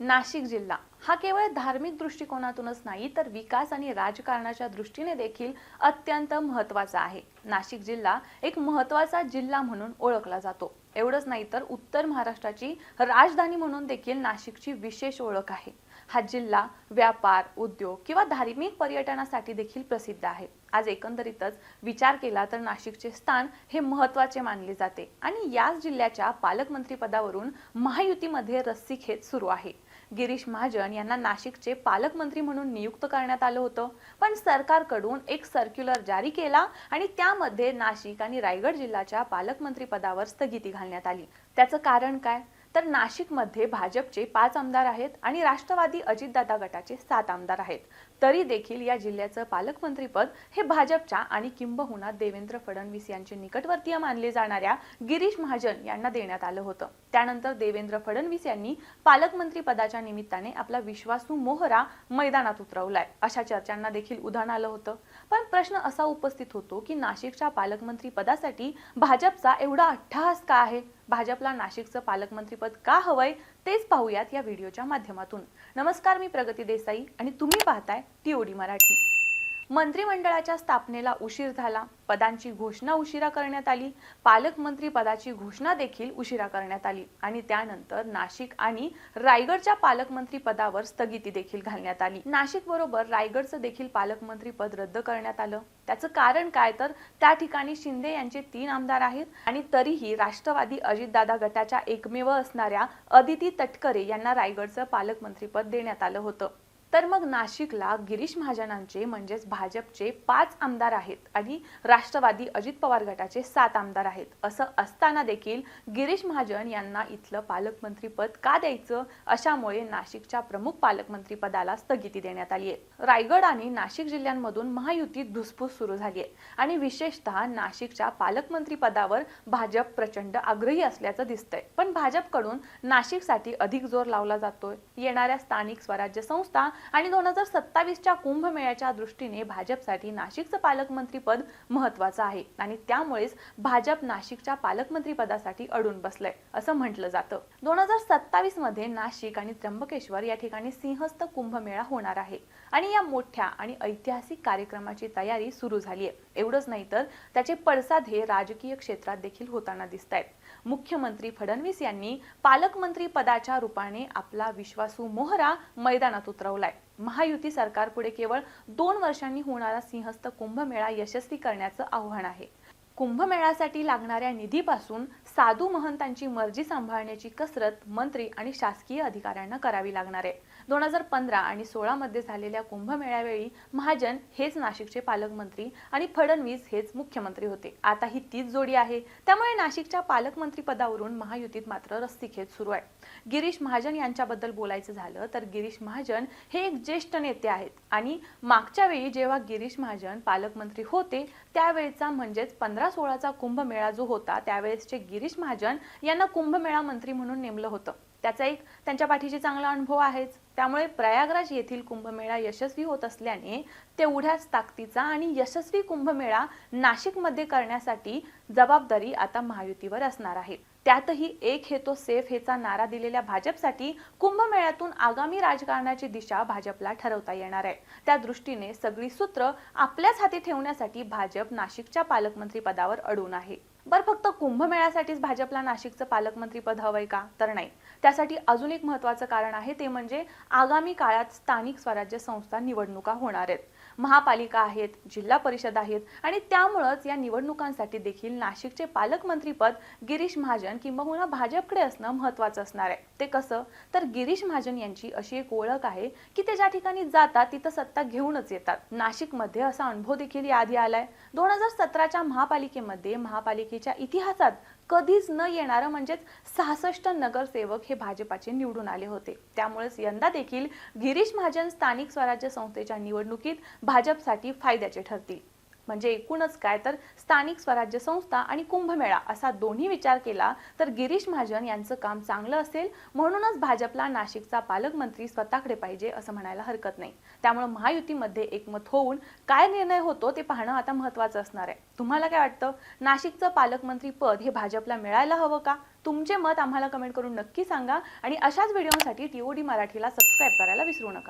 नाशिक जिल्हा. हा केवळ धार्मिक दृष्टिकोनातूनच नाही तर विकास आणि राजकारणाच्या दृष्टीने देखील अत्यंत महत्त्वाचा आहे. नाशिक जिल्हा एक महत्त्वाचा जिल्हा म्हणून ओळखला जातो. एवढंच नाही तर उत्तर महाराष्ट्राची राजधानी म्हणून देखील नाशिकची विशेष ओळख आहे. हा जिल्हा व्यापार उद्योग किंवा धार्मिक पर्यटनासाठी देखील प्रसिद्ध आहे. आज एकंदरीतच विचार केला तर नाशिकचे स्थान हे महत्त्वाचे मानले जाते आणि याच जिल्ह्याच्या पालकमंत्रीपदावरून महायुतीमध्ये रस्सीखेच सुरू आहे. गिरीश महाजन यांना नाशिकचे पालकमंत्री म्हणून नियुक्त करण्यात आलं होतं पण सरकारकडून एक सर्क्युलर जारी केला आणि त्यामध्ये नाशिक आणि रायगड जिल्ह्याच्या पालकमंत्री पदावर स्थगिती घालण्यात आली. त्याचं कारण काय? तर नाशिकमध्ये भाजपचे पाच आमदार आहेत आणि राष्ट्रवादी अजितदादा गटाचे सात आमदार आहेत. तरी देखील या जिल्ह्याचं पालकमंत्रीपद हे भाजपच्या आणि किंबहुना देवेंद्र फडणवीस यांचे निकटवर्तीय मानले जाणाऱ्या गिरीश महाजन यांना देण्यात आलं होतं. त्यानंतर देवेंद्र फडणवीस यांनी पालकमंत्री पदाच्या निमित्ताने आपला विश्वासू मोहरा मैदानात उतरवलाय. अशा चर्चांना देखील उधाण आलं होतं. पण प्रश्न असा उपस्थित होतो की नाशिकच्या पालकमंत्री पदासाठी भाजपचा एवढा अट्टहास का आहे? भाजपला नाशिकचं पालकमंत्रीपद का हवंय तेच पाहूयात या व्हिडिओच्या माध्यमातून. नमस्कार मी प्रगती देसाई आणि तुम्ही पाहताय टीओडी मराठी. मंत्रिमंडळाच्या स्थापनेला उशीर झाला. पदांची घोषणा उशिरा करण्यात आली. पालकमंत्री पदाची घोषणा देखील उशिरा करण्यात आली. आणि त्यानंतर नाशिक आणि रायगडच्या पालकमंत्री पदावर स्थगिती देखील घालण्यात आली. नाशिक बरोबर रायगडचं देखील पालकमंत्री पद रद्द करण्यात आलं. त्याचं कारण काय तर त्या ठिकाणी शिंदे यांचे तीन आमदार आहेत. आणि तरीही राष्ट्रवादी अजितदादा गटाच्या एकमेव असणाऱ्या अदिती तटकरे यांना रायगडचं पालकमंत्रीपद देण्यात आलं होतं. तर मग नाशिकला गिरीश महाजनांचे म्हणजेच भाजपचे पाच आमदार आहेत आणि राष्ट्रवादी अजित पवार गटाचे सात आमदार आहेत. असं असताना देखील गिरीश महाजन यांना इथलं पालकमंत्रीपद का द्यायचं? अशामुळे नाशिकच्या प्रमुख पालकमंत्री पदाला स्थगिती देण्यात आली आहे. रायगड आणि नाशिक जिल्ह्यांमधून महायुतीत धुसफूस सुरू झाली आहे आणि विशेषतः नाशिकच्या पालकमंत्री पदावर भाजप प्रचंड आग्रही असल्याचं दिसतंय. पण भाजपकडून नाशिकसाठी अधिक जोर लावला जातोय. येणाऱ्या स्थानिक स्वराज्य संस्था आणि दोन हजार सत्तावीसच्या कुंभमेळ्याच्या दृष्टीने भाजपसाठी नाशिकचं पालकमंत्रीपद महत्वाचं आहे. आणि त्यामुळेच भाजप नाशिकच्या पालकमंत्री पदासाठी अडून बसलंय असं म्हटलं जातं. दोन हजार सत्तावीसमध्ये नाशिक आणि त्र्यंबकेश्वर या ठिकाणी सिंहस्थ कुंभमेळा होणार आहे. आणि या मोठ्या आणि ऐतिहासिक कार्यक्रमाची तयारी सुरू झाली आहे. एवढंच नाही तर त्याचे पडसाद हे राजकीय क्षेत्रात देखील होताना दिसत आहेत मुख्यमंत्री फडणवीस यांनी पालकमंत्री पदाच्या रूपाने आपला विश्वासू मोहरा मैदानात उतरवला उतरवलाय महायुती सरकारपुढे केवळ दोन वर्षांनी होणारा सिंहस्थ कुंभमेळा यशस्वी करण्याचं आव्हान आहे. कुंभमेळ्यासाठी लागणाऱ्या निधीपासून साधू महंतांची मर्जी सांभाळण्याची कसरत मंत्री आणि शासकीय अधिकाऱ्यांना करावी लागणार आहे. दोन हजार पंधरा आणि सोळामध्ये झालेल्या कुंभमेळ्यावेळी महाजन हेच नाशिकचे पालकमंत्री आणि फडणवीस हेच मुख्यमंत्री होते. आता ही तीच जोडी आहे. त्यामुळे नाशिकच्या पालकमंत्री पदावरून महायुतीत मात्र रस्सीखेच सुरू आहे. गिरीश महाजन यांच्याबद्दल बोलायचं झालं तर गिरीश महाजन हे एक ज्येष्ठ नेते आहेत आणि मागच्या वेळी जेव्हा गिरीश महाजन पालकमंत्री होते त्यावेळेचा म्हणजेच पंधरा सोळाचा कुंभमेळा जो होता त्यावेळेसचे गिरीश महाजन यांना कुंभमेळा मंत्री म्हणून नेमलं होतं. त्याचा एक त्यांच्या पाठीशी चांगला अनुभव आहेच. त्यामुळे प्रयागराज येथील कुंभमेळा यशस्वी होत असल्याने तेवढ्याच ताकदीचा आणि यशस्वी कुंभमेळा नाशिकमध्ये करण्यासाठी जबाबदारी आता महायुतीवर असणार आहे. त्यातही एक हे तो सेफ हेचा नारा दिलेल्या भाजपसाठी कुंभमेळ्यातून आगामी राजकारणाची दिशा भाजपला ठरवता येणार आहे. त्या दृष्टीने सगळी सूत्र आपल्याच हाती ठेवण्यासाठी भाजप नाशिकच्या पालकमंत्री पदावर अडून आहे. बरं फक्त कुंभमेळ्यासाठीच भाजपला नाशिकचं पालकमंत्री पद हवंय का? तर नाही. त्यासाठी अजून एक महत्वाचं कारण आहे ते म्हणजे आगामी काळात स्थानिक स्वराज्य संस्था निवडणुका होणार आहेत. महापालिका आहेत जिल्हा परिषद आहेत आणि त्यामुळंच या निवडणुकांसाठी देखील नाशिकचे पालकमंत्रीपद गिरीश महाजन किंबहुना भाजपकडे असणं महत्वाचं असणार आहे. ते कसं? तर गिरीश महाजन यांची अशी एक ओळख आहे की ते ज्या ठिकाणी जातात तिथं सत्ता घेऊनच येतात. नाशिकमध्ये असा अनुभव देखील याआधी आलाय. दोन हजार सतराच्या महापालिकेमध्ये महापालिकेच्या इतिहासात कधीच न येणारं म्हणजेच सहासष्ट नगरसेवक हे भाजपाचे निवडून आले होते. त्यामुळेच यंदा देखील गिरीश महाजन स्थानिक स्वराज्य संस्थेच्या निवडणुकीत भाजपसाठी फायद्याचे ठरतील. म्हणजे एकूणच काय तर स्थानिक स्वराज्य संस्था आणि कुंभमेळा असा दोन्ही विचार केला तर गिरीश महाजन यांचं काम चांगलं असेल म्हणूनच भाजपला नाशिकचा पालकमंत्री स्वतःकडे पाहिजे असं म्हणायला हरकत नाही. त्यामुळे महायुतीमध्ये एकमत होऊन काय निर्णय होतो ते पाहणं आता महत्वाचं असणार आहे. तुम्हाला काय वाटतं? नाशिकचं पालकमंत्री पद हे भाजपला मिळायला हवं का? तुमचे मत आम्हाला कमेंट करून नक्की सांगा आणि अशाच व्हिडिओसाठी टीओडी मराठीला सबस्क्राईब करायला विसरू नका.